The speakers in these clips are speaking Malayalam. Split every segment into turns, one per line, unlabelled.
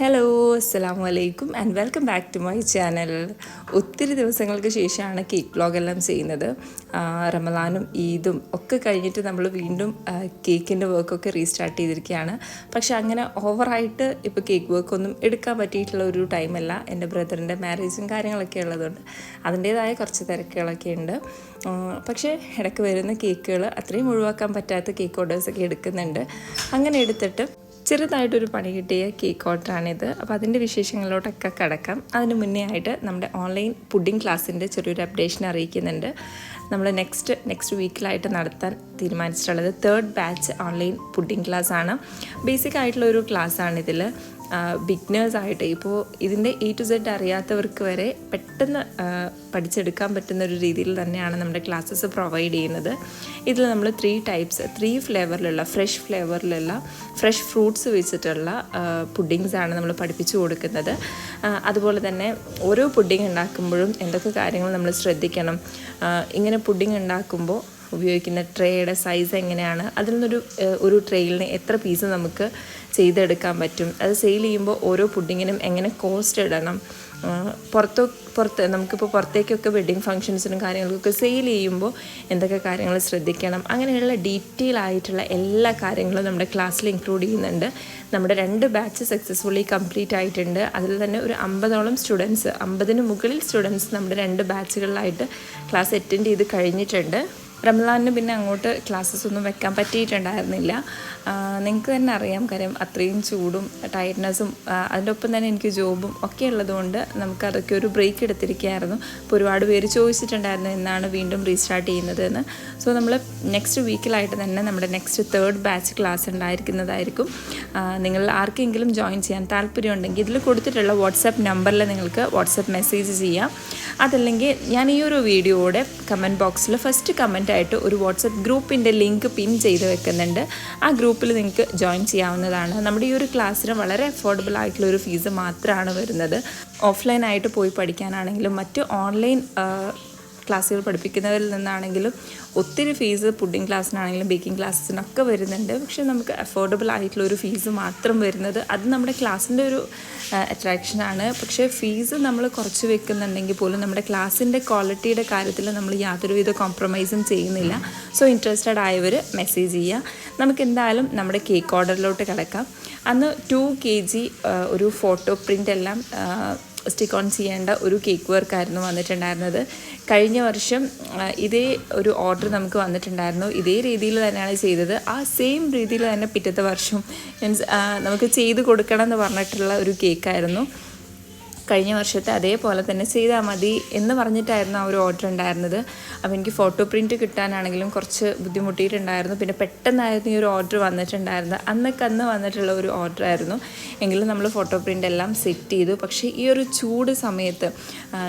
ഹലോ അസ്സാം വലൈക്കും and welcome back to my channel ഒത്തിരി ദിവസങ്ങൾക്ക് ശേഷമാണ് കേക്ക് വ്ളോഗ് എല്ലാം ചെയ്യുന്നത്. റമലാനും ഈദും ഒക്കെ കഴിഞ്ഞിട്ട് നമ്മൾ വീണ്ടും കേക്കിന്റെ വർക്കൊക്കെ റീസ്റ്റാർട്ട് ചെയ്തിരിക്കുകയാണ്. പക്ഷെ അങ്ങനെ ഓവറായിട്ട് ഇപ്പോൾ കേക്ക് വർക്കൊന്നും എടുക്കാൻ പറ്റിയിട്ടുള്ള ഒരു ടൈമല്ല എന്റെ ബ്രദറിന്റെ മാരേജും കാര്യങ്ങളൊക്കെ ഉള്ളതുകൊണ്ട് അതിന്റേതായ കുറച്ച് തിരക്കുകളൊക്കെ ഉണ്ട്. പക്ഷേ ഇടയ്ക്ക് വരുന്ന കേക്കുകൾ അത്രയും ഒഴിവാക്കാൻ പറ്റാത്ത കേക്ക് ഓർഡേഴ്സൊക്കെ എടുക്കുന്നുണ്ട്. അങ്ങനെ എടുത്തിട്ട് ചെറുതായിട്ടൊരു പണി കിട്ടിയ കേക്ക് ഓർഡറാണിത് അപ്പോൾ അതിന്റെ വിശേഷങ്ങളിലോട്ടൊക്കെ കിടക്കാം. അതിന് മുന്നേ ആയിട്ട് നമ്മുടെ ഓൺലൈൻ പുഡിംഗ് ക്ലാസ്സിന്റെ ചെറിയൊരു അപ്ഡേഷൻ അറിയിക്കുന്നുണ്ട്. നമ്മൾ നെക്സ്റ്റ് നെക്സ്റ്റ് വീക്കിലായിട്ട് നടത്താൻ തീരുമാനിച്ചിട്ടുള്ളത് third batch online pudding class ആണ്. ബേസിക് ആയിട്ടുള്ള ഒരു ക്ലാസ് ഇതിൽ ബിഗ്നേഴ്സ് ആയിട്ട് ഇപ്പോൾ ഇതിന്റെ എ ടു സെഡ് അറിയാത്തവർക്ക് വരെ പെട്ടെന്ന് പഠിച്ചെടുക്കാൻ പറ്റുന്ന ഒരു രീതിയിൽ തന്നെയാണ് നമ്മുടെ ക്ലാസ്സസ് പ്രൊവൈഡ് ചെയ്യുന്നത്. ഇതിൽ നമ്മൾ ത്രീ ടൈപ്സ് ത്രീ ഫ്ലേവറിലുള്ള ഫ്രഷ് ഫ്ലേവറിലുള്ള ഫ്രഷ് ഫ്രൂട്ട്സ് വെച്ചിട്ടുള്ള പുഡിങ്സ് ആണ് നമ്മൾ പഠിപ്പിച്ചു കൊടുക്കുന്നത്. അതുപോലെ തന്നെ ഓരോ പുഡിങ് ഉണ്ടാക്കുമ്പോഴും എന്തൊക്കെ കാര്യങ്ങൾ നമ്മൾ ശ്രദ്ധിക്കണം? ഇങ്ങനെ പുഡിങ് ഉണ്ടാക്കുമ്പോൾ ഉപയോഗിക്കുന്ന ട്രേയുടെ സൈസ് എങ്ങനെയാണ്? അതിൽ നിന്നൊരു ഒരു ട്രേയിലിന് എത്ര പീസ് നമുക്ക് ചെയ്തെടുക്കാൻ പറ്റും? അത് സെയിൽ ചെയ്യുമ്പോൾ ഓരോ പുഡിങ്ങിനും എങ്ങനെ കോസ്റ്റ് ഇടണം? പുറത്തോ പുറത്ത് നമുക്കിപ്പോൾ പുറത്തേക്കൊക്കെ വെഡ്ഡിങ് ഫങ്ഷൻസിനും കാര്യങ്ങൾക്കൊക്കെ സെയിൽ ചെയ്യുമ്പോൾ എന്തൊക്കെ കാര്യങ്ങൾ ശ്രദ്ധിക്കണം? അങ്ങനെയുള്ള ഡീറ്റെയിൽ ആയിട്ടുള്ള എല്ലാ കാര്യങ്ങളും നമ്മുടെ ക്ലാസ്സിൽ ഇൻക്ലൂഡ് ചെയ്യുന്നുണ്ട്. നമ്മുടെ രണ്ട് ബാച്ച് സക്സസ്ഫുള്ളി കംപ്ലീറ്റ് ആയിട്ടുണ്ട്. അതിൽ തന്നെ ഒരു അമ്പതോളം സ്റ്റുഡൻസ് അമ്പതിന് മുകളിൽ സ്റ്റുഡൻസ് നമ്മുടെ രണ്ട് ബാച്ചുകളിലായിട്ട് ക്ലാസ് അറ്റൻഡ് ചെയ്ത് കഴിഞ്ഞിട്ടുണ്ട്. റംലാനിന് പിന്നെ അങ്ങോട്ട് ക്ലാസ്സസ് ഒന്നും വെക്കാൻ പറ്റിയിട്ടുണ്ടായിരുന്നില്ല. നിങ്ങൾക്ക് തന്നെ അറിയാം കാര്യം അത്രയും ചൂടും ടയർഡ്നെസ്സും അതിന്റെ ഒപ്പം തന്നെ എനിക്ക് ജോബും ഒക്കെ ഉള്ളതുകൊണ്ട് നമുക്ക് അതൊക്കെ ഒരു ബ്രേക്ക് എടുത്തിരിക്കുകയായിരുന്നു. അപ്പോൾ ഒരുപാട് പേര് ചോദിച്ചിട്ടുണ്ടായിരുന്നു എന്നാണ് വീണ്ടും റീസ്റ്റാർട്ട് ചെയ്യുന്നത് എന്ന്. സോ നമ്മൾ നെക്സ്റ്റ് വീക്കിലായിട്ട് തന്നെ നമ്മുടെ നെക്സ്റ്റ് തേർഡ് ബാച്ച് ക്ലാസ് ഉണ്ടായിരിക്കുന്നതായിരിക്കും. നിങ്ങൾ ആർക്കെങ്കിലും ജോയിൻ ചെയ്യാൻ താല്പര്യമുണ്ടെങ്കിൽ ഇതിൽ കൊടുത്തിട്ടുള്ള വാട്സാപ്പ് നമ്പറിൽ നിങ്ങൾക്ക് വാട്സാപ്പ് മെസ്സേജ് ചെയ്യാം. അതല്ലെങ്കിൽ ഞാൻ ഈ ഒരു വീഡിയോയുടെ കമന്റ് ബോക്സിൽ ഫസ്റ്റ് കമന്റ് ആയിട്ട് ഒരു വാട്സപ്പ് ഗ്രൂപ്പിന്റെ ലിങ്ക് പിൻ ചെയ്ത് വെക്കുന്നുണ്ട്. ആ ഗ്രൂപ്പിൽ നിങ്ങൾക്ക് ജോയിൻ ചെയ്യാവുന്നതാണ്. നമ്മുടെ ഈ ഒരു ക്ലാസ്സിന് വളരെ അഫോർഡബിൾ ആയിട്ടുള്ള ഒരു ഫീസ് മാത്രമാണ് വരുന്നത്. ഓഫ്ലൈനായിട്ട് പോയി പഠിക്കാനാണെങ്കിലും മറ്റ് ഓൺലൈൻ ക്ലാസ്സുകൾ പഠിപ്പിക്കുന്നവരിൽ നിന്നാണെങ്കിലും ഒത്തിരി ഫീസ് പുഡിംഗ് ക്ലാസ്സിനാണെങ്കിലും ബേക്കിംഗ് ക്ലാസ്സിനൊക്കെ വരുന്നുണ്ട്. പക്ഷേ നമുക്ക് അഫോർഡബിൾ ആയിട്ടുള്ള ഒരു ഫീസ് മാത്രം വരുന്നത് അത് നമ്മുടെ ക്ലാസ്സിന്റെ ഒരു അട്രാക്ഷനാണ് പക്ഷേ ഫീസ് നമ്മൾ കുറച്ച് വെക്കുന്നുണ്ടെങ്കിൽ പോലും നമ്മുടെ ക്ലാസ്സിന്റെ ക്വാളിറ്റിയുടെ കാര്യത്തിൽ നമ്മൾ യാതൊരുവിധ കോംപ്രമൈസും ചെയ്യുന്നില്ല. സോ ഇൻട്രസ്റ്റഡ് ആയവർ മെസ്സേജ് ചെയ്യുക. നമുക്ക് എന്തായാലും നമ്മുടെ കേക്ക് ഓർഡറിലോട്ട് കിടക്കാം. അന്ന് ടു കെ ജി ഒരു ഫോട്ടോ പ്രിന്റ് എല്ലാം സ്റ്റിക്ക് ഓൺ ചെയ്യേണ്ട ഒരു കേക്ക് വർക്കായിരുന്നു വന്നിട്ടുണ്ടായിരുന്നത്. കഴിഞ്ഞ വർഷം ഇതേ ഒരു ഓർഡർ നമുക്ക് വന്നിട്ടുണ്ടായിരുന്നു. ഇതേ രീതിയിൽ തന്നെയാണ് ചെയ്തത്. ആ സെയിം രീതിയിൽ തന്നെ പിറ്റത്തെ വർഷം മീൻസ് നമുക്ക് ചെയ്ത് കൊടുക്കണം എന്ന് പറഞ്ഞിട്ടുള്ള ഒരു കേക്കായിരുന്നു കഴിഞ്ഞ വർഷത്തെ അതേപോലെ തന്നെ ചെയ്താൽ മതി എന്ന് പറഞ്ഞിട്ടായിരുന്നു ആ ഒരു ഓർഡർ ഉണ്ടായിരുന്നത്. അപ്പോൾ എനിക്ക് ഫോട്ടോ പ്രിന്റ് കിട്ടാനാണെങ്കിലും കുറച്ച് ബുദ്ധിമുട്ടിയിട്ടുണ്ടായിരുന്നു. പിന്നെ പെട്ടെന്നായിരുന്നു ഈ ഒരു ഓർഡർ വന്നിട്ടുണ്ടായിരുന്നത്. അന്നൊക്കെ അന്ന് വന്നിട്ടുള്ള ഒരു ഓർഡർ ആയിരുന്നു. എങ്കിലും നമ്മൾ ഫോട്ടോ പ്രിന്റ് എല്ലാം സെറ്റ് ചെയ്തു. പക്ഷേ ഈ ഒരു ചൂട് സമയത്ത്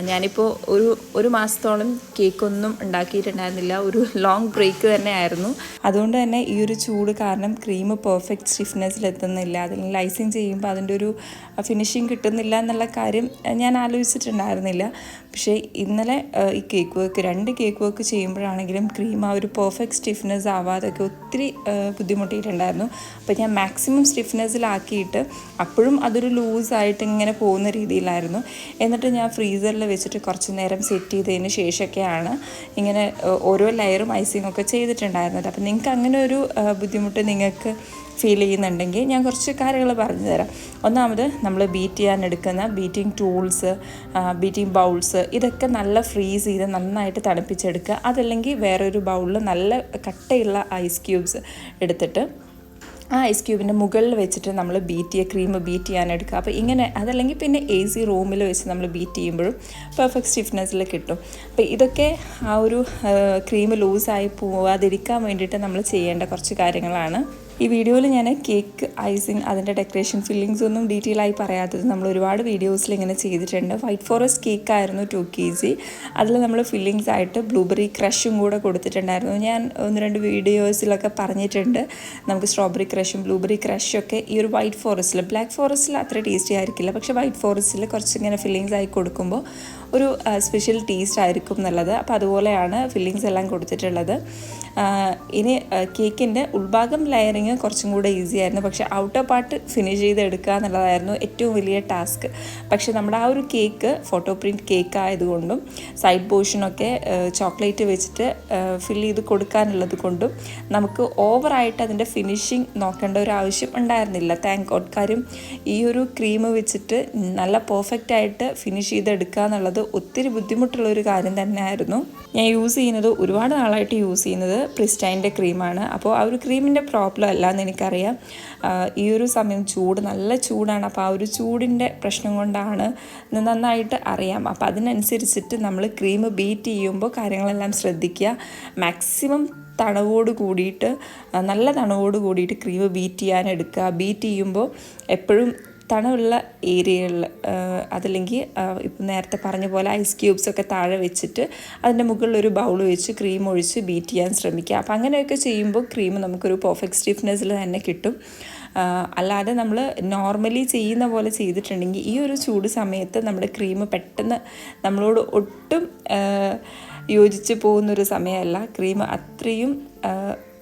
ഞാനിപ്പോൾ ഒരു ഒരു മാസത്തോളം കേക്കൊന്നും ഉണ്ടാക്കിയിട്ടുണ്ടായിരുന്നില്ല. ഒരു ലോങ് ബ്രേക്ക് തന്നെ ആയിരുന്നു. അതുകൊണ്ട് തന്നെ ഈ ഒരു ചൂട് കാരണം ക്രീം പെർഫെക്റ്റ് സ്റ്റിഫ്നെസ്സിലെത്തുന്നില്ല അതിൽ ലൈസിങ് ചെയ്യുമ്പോൾ അതിന്റെ ഒരു ഫിനിഷിങ് കിട്ടുന്നില്ല എന്നുള്ള കാര്യം ഞാൻ ആലോചിച്ചിട്ടുണ്ടായിരുന്നില്ല. പക്ഷേ ഇന്നലെ ഈ കേക്ക് വർക്ക് രണ്ട് കേക്ക് വർക്ക് ചെയ്യുമ്പോഴാണെങ്കിലും ക്രീം ആ ഒരു പെർഫെക്റ്റ് സ്റ്റിഫ്നെസ് ആവാതൊക്കെ ഒത്തിരി ബുദ്ധിമുട്ടിയിട്ടുണ്ടായിരുന്നു. അപ്പോൾ ഞാൻ മാക്സിമം സ്റ്റിഫ്നെസ്സിലാക്കിയിട്ട് അപ്പോഴും അതൊരു ലൂസായിട്ട് ഇങ്ങനെ പോകുന്ന രീതിയിലായിരുന്നു. എന്നിട്ട് ഞാൻ ഫ്രീസറിൽ വെച്ചിട്ട് കുറച്ച് നേരം സെറ്റ് ചെയ്തതിന് ശേഷമൊക്കെയാണ് ഇങ്ങനെ ഓരോ ലെയറും ഐസിങ്ങൊക്കെ ചെയ്തിട്ടുണ്ടായിരുന്നത്. അപ്പോൾ നിങ്ങൾക്ക് അങ്ങനെ ഒരു ബുദ്ധിമുട്ട് നിങ്ങൾക്ക് ഫീൽ ചെയ്യുന്നുണ്ടെങ്കിൽ ഞാൻ കുറച്ച് കാര്യങ്ങൾ പറഞ്ഞു തരാം ഒന്നാമത് നമ്മൾ ബീറ്റ് ചെയ്യാൻ എടുക്കുന്ന ബീറ്റിംഗ് ടൂൾസ് ബീറ്റിംഗ് ബൗൾസ് ഇതൊക്കെ നല്ല ഫ്രീസ് ചെയ്ത് നന്നായിട്ട് തണുപ്പിച്ചെടുക്കുക. അതല്ലെങ്കിൽ വേറൊരു ബൗളിൽ നല്ല കട്ടയുള്ള ഐസ് ക്യൂബ്സ് എടുത്തിട്ട് ആ ഐസ് ക്യൂബിന്റെ മുകളിൽ വെച്ചിട്ട് നമ്മൾ ബീറ്റ് ചെയ്യുക ക്രീം ബീറ്റ് ചെയ്യാൻ എടുക്കുക. അപ്പോൾ ഇങ്ങനെ അതല്ലെങ്കിൽ പിന്നെ എ സി റൂമിൽ വെച്ച് നമ്മൾ ബീറ്റ് ചെയ്യുമ്പോഴും പെർഫെക്റ്റ് സ്റ്റിഫ്നെസ്സിൽ കിട്ടും. അപ്പോൾ ഇതൊക്കെ ആ ഒരു ക്രീം ലൂസായി പോവാതിരിക്കാൻ വേണ്ടിയിട്ട് നമ്മൾ ചെയ്യേണ്ട കുറച്ച് കാര്യങ്ങളാണ്. ഈ വീഡിയോയിൽ ഞാൻ കേക്ക് ഐസിങ് അതിന്റെ ഡെക്കറേഷൻ ഫില്ലിങ്സ് ഒന്നും ഡീറ്റെയിൽ ആയി പറയാത്തത് നമ്മൾ ഒരുപാട് വീഡിയോസിൽ ഇങ്ങനെ ചെയ്തിട്ടുണ്ട്. വൈറ്റ് ഫോറസ്റ്റ് കേക്ക് ആയിരുന്നു ടു കെ ജി അതിൽ നമ്മൾ ഫില്ലിങ്സ് ആയിട്ട് ബ്ലൂബെറി ക്രഷും കൂടെ കൊടുത്തിട്ടുണ്ടായിരുന്നു. ഞാൻ ഒന്ന് രണ്ട് വീഡിയോസിലൊക്കെ പറഞ്ഞിട്ടുണ്ട്. നമുക്ക് സ്ട്രോബെറി ക്രഷും ബ്ലൂബെറി ക്രഷും ഒക്കെ ഈ ഒരു വൈറ്റ് ഫോറസ്റ്റിൽ ബ്ലാക്ക് ഫോറസ്റ്റിൽ അത്ര ടേസ്റ്റി ആയിരിക്കില്ല. പക്ഷേ വൈറ്റ് ഫോറസ്റ്റിൽ കുറച്ച് ഇങ്ങനെ ഫില്ലിങ്സ് ആയി കൊടുക്കുമ്പോൾ ഒരു സ്പെഷ്യൽ ടേസ്റ്റ് ആയിരിക്കും എന്നുള്ളത്. അപ്പോൾ അതുപോലെയാണ് ഫില്ലിങ്സ് എല്ലാം കൊടുത്തിട്ടുള്ളത്. ഇനി കേക്കിന്റെ ഉൾഭാഗം ലെയറിങ് കുറച്ചും കൂടെ ഈസി ആയിരുന്നു. പക്ഷേ ഔട്ടർ പാർട്ട് ഫിനിഷ് ചെയ്തെടുക്കുക എന്നുള്ളതായിരുന്നു ഏറ്റവും വലിയ ടാസ്ക് പക്ഷേ നമ്മുടെ ആ ഒരു കേക്ക് ഫോട്ടോ പ്രിന്റ് കേക്ക് ആയതുകൊണ്ടും സൈഡ് പോർഷനൊക്കെ ചോക്ലേറ്റ് വെച്ചിട്ട് ഫിൽ ചെയ്ത് കൊടുക്കാനുള്ളത് കൊണ്ടും നമുക്ക് ഓവറായിട്ട് അതിന്റെ ഫിനിഷിങ് നോക്കേണ്ട ഒരു ആവശ്യം ഉണ്ടായിരുന്നില്ല. താങ്ക് ഗോഡ് കാര്യം ഈ ഒരു ക്രീം വെച്ചിട്ട് നല്ല പെർഫെക്റ്റ് ആയിട്ട് ഫിനിഷ് ചെയ്തെടുക്കുക എന്നുള്ളത് ഒത്തിരി ബുദ്ധിമുട്ടുള്ള ഒരു കാര്യം തന്നെയായിരുന്നു. ഞാൻ യൂസ് ചെയ്യുന്നത് ഒരുപാട് നാളായിട്ട് യൂസ് ചെയ്യുന്നത് പ്രിസ്റ്റൈന്റെ ക്രീമാണ് അപ്പോൾ ആ ഒരു ക്രീമിന്റെ പ്രോബ്ലം അല്ല എന്ന് എനിക്കറിയാം ഈ ഒരു സമയം ചൂട് നല്ല ചൂടാണ്. അപ്പോൾ ആ ഒരു ചൂടിന്റെ പ്രശ്നം കൊണ്ടാണ് നന്നായിട്ട് അറിയാം. അപ്പോൾ അതിനനുസരിച്ചിട്ട് നമ്മൾ ക്രീം ബീറ്റ് ചെയ്യുമ്പോൾ കാര്യങ്ങളെല്ലാം ശ്രദ്ധിക്കുക. മാക്സിമം തണവോട് കൂടിയിട്ട് നല്ല തണവോട് കൂടിയിട്ട് ക്രീം ബീറ്റ് ചെയ്യാൻ എടുക്കുക. ബീറ്റ് ചെയ്യുമ്പോൾ എപ്പോഴും തണുള്ള ഏരിയകളിൽ അതല്ലെങ്കിൽ ഇപ്പം നേരത്തെ പറഞ്ഞ പോലെ ഐസ് ക്യൂബ്സ് ഒക്കെ താഴെ വെച്ചിട്ട് അതിന്റെ മുകളിൽ ഒരു ബൗൾ വെച്ച് ക്രീം ഒഴിച്ച് ബീറ്റ് ചെയ്യാൻ ശ്രമിക്കുക. അപ്പം അങ്ങനെയൊക്കെ ചെയ്യുമ്പോൾ ക്രീം നമുക്കൊരു പെർഫെക്റ്റ് സ്റ്റിഫ്നെസ്സിൽ തന്നെ കിട്ടും. അല്ലാതെ നമ്മൾ നോർമലി ചെയ്യുന്ന പോലെ ചെയ്തിട്ടുണ്ടെങ്കിൽ ഈ ഒരു ചൂട് സമയത്ത് നമ്മുടെ ക്രീം പെട്ടെന്ന് നമ്മളോട് ഒട്ടും യോജിച്ച് പോകുന്നൊരു സമയമല്ല. ക്രീം അത്രയും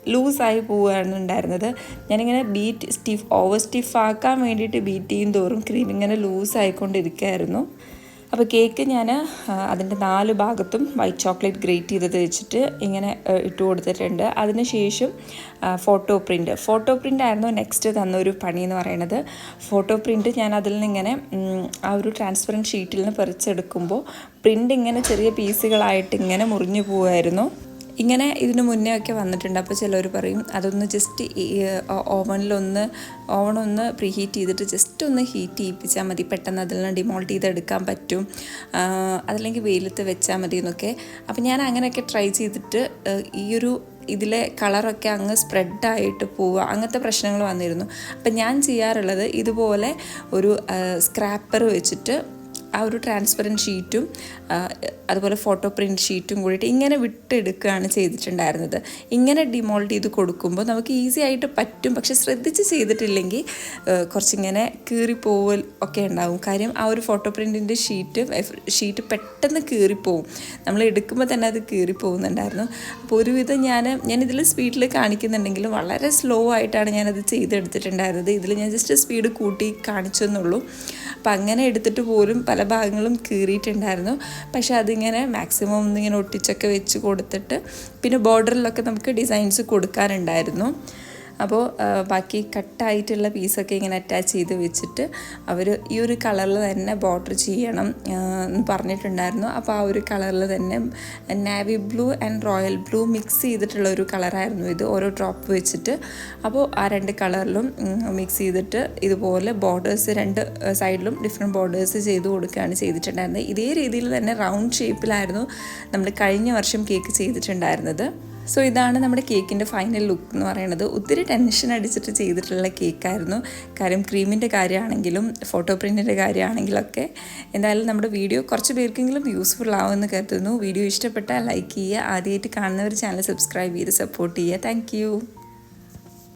ലൂസായി പോവുകയാണ് ഉണ്ടായിരുന്നത്. ഞാനിങ്ങനെ ബീറ്റ് സ്റ്റിഫ് ഓവർ സ്റ്റിഫ് ആക്കാൻ വേണ്ടിയിട്ട് ബീറ്റ് ചെയ്യും തോറും ക്രീം ഇങ്ങനെ ലൂസായിക്കൊണ്ടിരിക്കുകയായിരുന്നു അപ്പോൾ കേക്ക് ഞാൻ അതിന്റെ നാല് ഭാഗത്തും വൈറ്റ് ചോക്ലേറ്റ് ഗ്രേറ്റ് ചെയ്തത് വെച്ചിട്ട് ഇങ്ങനെ ഇട്ട് കൊടുത്തിട്ടുണ്ട്. അതിനുശേഷം ഫോട്ടോ പ്രിന്റ് ഫോട്ടോ പ്രിന്റ് ആയിരുന്നു നെക്സ്റ്റ് തന്നൊരു പണി എന്ന് പറയുന്നത്. ഫോട്ടോ പ്രിന്റ് ഞാൻ അതിൽ നിന്ന് ഇങ്ങനെ ആ ഒരു ട്രാൻസ്പെറന്റ് ഷീറ്റിൽ നിന്ന് പറിച്ചെടുക്കുമ്പോൾ പ്രിന്റ് ഇങ്ങനെ ചെറിയ പീസുകളായിട്ട് ഇങ്ങനെ മുറിഞ്ഞു പോവുമായിരുന്നു ഇങ്ങനെ ഇതിന് മുന്നേ ഒക്കെ വന്നിട്ടുണ്ട്. അപ്പോൾ ചിലർ പറയും അതൊന്ന് ജസ്റ്റ് ഓവനിലൊന്ന് ഓവണൊന്ന് പ്രീ ഹീറ്റ് ചെയ്തിട്ട് ജസ്റ്റ് ഒന്ന് ഹീറ്റ് ചെയ്യിപ്പിച്ചാൽ മതി. പെട്ടെന്ന് അതിൽ നിന്ന് ഡിമോൾട്ട് ചെയ്തെടുക്കാൻ പറ്റും. അതല്ലെങ്കിൽ വെയിലത്ത് വെച്ചാൽ മതി എന്നൊക്കെ. അപ്പോൾ ഞാൻ അങ്ങനെയൊക്കെ ട്രൈ ചെയ്തിട്ട് ഈയൊരു ഇതിലെ കളറൊക്കെ അങ്ങ് സ്പ്രെഡായിട്ട് പോവുക. അങ്ങനത്തെ പ്രശ്നങ്ങൾ വന്നിരുന്നു. അപ്പം ഞാൻ ചെയ്യാറുള്ളത് ഇതുപോലെ ഒരു സ്ക്രാപ്പർ വെച്ചിട്ട് ആ ഒരു ട്രാൻസ്പെറന്റ് ഷീറ്റും അതുപോലെ ഫോട്ടോ പ്രിന്റ് ഷീറ്റും കൂടിയിട്ട് ഇങ്ങനെ വിട്ടെടുക്കുകയാണ് ചെയ്തിട്ടുണ്ടായിരുന്നത്. ഇങ്ങനെ ഡിമോൾഡ് ചെയ്ത് കൊടുക്കുമ്പോൾ നമുക്ക് ഈസി ആയിട്ട് പറ്റും. പക്ഷെ ശ്രദ്ധിച്ച് ചെയ്തിട്ടില്ലെങ്കിൽ കുറച്ചിങ്ങനെ കീറിപ്പോവൽ ഒക്കെ ഉണ്ടാവും. കാര്യം ആ ഒരു ഫോട്ടോ പ്രിന്റിന്റെ ഷീറ്റ് ഷീറ്റ് പെട്ടെന്ന് കീറിപ്പോവും. നമ്മൾ എടുക്കുമ്പോൾ തന്നെ അത് കീറിപ്പോകുന്നുണ്ടായിരുന്നു അപ്പോൾ ഒരുവിധം ഞാൻ ഞാൻ ഞാനിതിൽ സ്പീഡിൽ കാണിക്കുന്നുണ്ടെങ്കിലും വളരെ സ്ലോ ആയിട്ടാണ് ഞാനത് ചെയ്തെടുത്തിട്ടുണ്ടായിരുന്നത്. ഇതിൽ ഞാൻ ജസ്റ്റ് സ്പീഡ് കൂട്ടി കാണിച്ചു എന്നുള്ളൂ അപ്പം അങ്ങനെ എടുത്തിട്ട് പോലും പല ഭാഗങ്ങളും കീറിയിട്ടുണ്ടായിരുന്നു. പക്ഷെ അതിങ്ങനെ മാക്സിമം ഒന്നിങ്ങനെ ഒട്ടിച്ചൊക്കെ വെച്ച് കൊടുത്തിട്ട് പിന്നെ ബോർഡറിലൊക്കെ നമുക്ക് ഡിസൈൻസ് കൊടുക്കാനുണ്ടായിരുന്നു അപ്പോൾ ബാക്കി കട്ടായിട്ടുള്ള പീസൊക്കെ ഇങ്ങനെ അറ്റാച്ച് ചെയ്ത് വെച്ചിട്ട് അവർ ഈ ഒരു കളറിൽ തന്നെ ബോർഡർ ചെയ്യണം എന്ന് പറഞ്ഞിട്ടുണ്ടായിരുന്നു. അപ്പോൾ ആ ഒരു കളറിൽ തന്നെ navy blue and royal blue mix ചെയ്തിട്ടുള്ള ഒരു കളറായിരുന്നു ഇത്. ഓരോ ഡ്രോപ്പ് വെച്ചിട്ട്. അപ്പോൾ ആ രണ്ട് കളറിലും മിക്സ് ചെയ്തിട്ട് ഇതുപോലെ ബോർഡേഴ്സ് രണ്ട് സൈഡിലും ഡിഫറെന്റ് ബോർഡേഴ്സ് ചെയ്ത് കൊടുക്കുകയാണ് ചെയ്തിട്ടുണ്ടായിരുന്നത്. ഇതേ രീതിയിൽ തന്നെ റൗണ്ട് ഷേപ്പിലായിരുന്നു നമ്മൾ കഴിഞ്ഞ വർഷം കേക്ക് ചെയ്തിട്ടുണ്ടായിരുന്നത്. സോ ഇതാണ് നമ്മുടെ കേക്കിന്റെ ഫൈനൽ ലുക്ക് എന്ന് പറയുന്നത്. ഒത്തിരി ടെൻഷൻ അടിച്ചിട്ട് ചെയ്തിട്ടുള്ള കേക്കായിരുന്നു. കാര്യം ക്രീമിന്റെ കാര്യമാണെങ്കിലും ഫോട്ടോ പ്രിന്റിന്റെ കാര്യമാണെങ്കിലൊക്കെ എന്തായാലും നമ്മുടെ വീഡിയോ കുറച്ച് പേർക്കെങ്കിലും യൂസ്ഫുൾ ആവുമെന്ന് കരുതുന്നു. വീഡിയോ ഇഷ്ടപ്പെട്ടാൽ ലൈക്ക് ചെയ്യുക. ആദ്യമായിട്ട് കാണുന്നവർ ചാനൽ സബ്സ്ക്രൈബ് ചെയ്ത് സപ്പോർട്ട് ചെയ്യുക. താങ്ക്